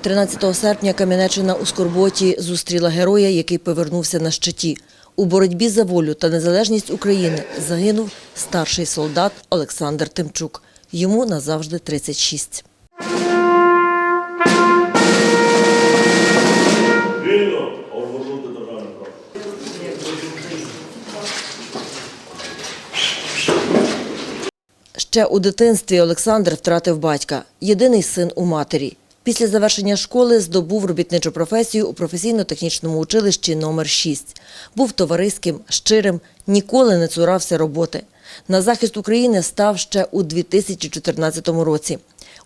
13 серпня Кам'янеччина у Скорботі зустріла героя, який повернувся на щиті. У боротьбі за волю та незалежність України загинув старший солдат Олександр Тимчук. Йому назавжди 36. Вільно обгорнути державний прав. Ще у дитинстві Олександр втратив батька, єдиний син у матері. Після завершення школи здобув робітничу професію у професійно-технічному училищі номер 6 Був товариським, щирим, ніколи не цурався роботи. На захист України став ще у 2014 році.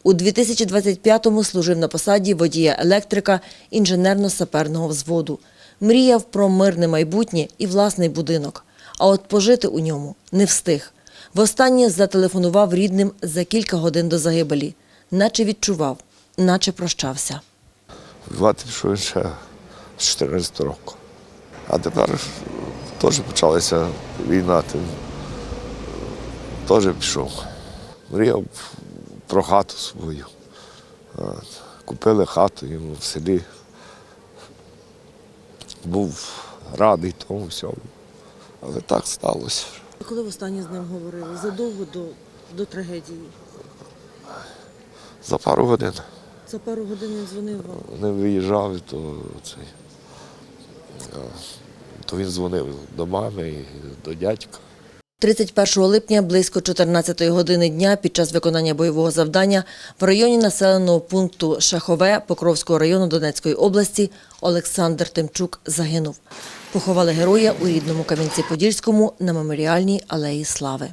У 2025-му служив на посаді водія-електрика інженерно-саперного взводу. Мріяв про мирне майбутнє і власний будинок. А от пожити у ньому не встиг. Востаннє зателефонував рідним за кілька годин до загибелі, наче відчував, наче прощався. Воювати пішов ще з 14 року. А тепер теж почалася війна, теж пішов. Мріяв про хату свою. Купили хату йому в селі. Був радий тому всьому. Але так сталося. Коли востаннє з ним говорили? Задовго до, до трагедії. За пару годин За пару годин він дзвонив вам. не виїжджав, то, цей, то він дзвонив до мами і до дядька. 31 липня близько 14 години дня під час виконання бойового завдання в районі населеного пункту Шахове Покровського району Донецької області Олександр Тимчук загинув. Поховали героя у рідному Кам'янці-Подільському на меморіальній алеї Слави.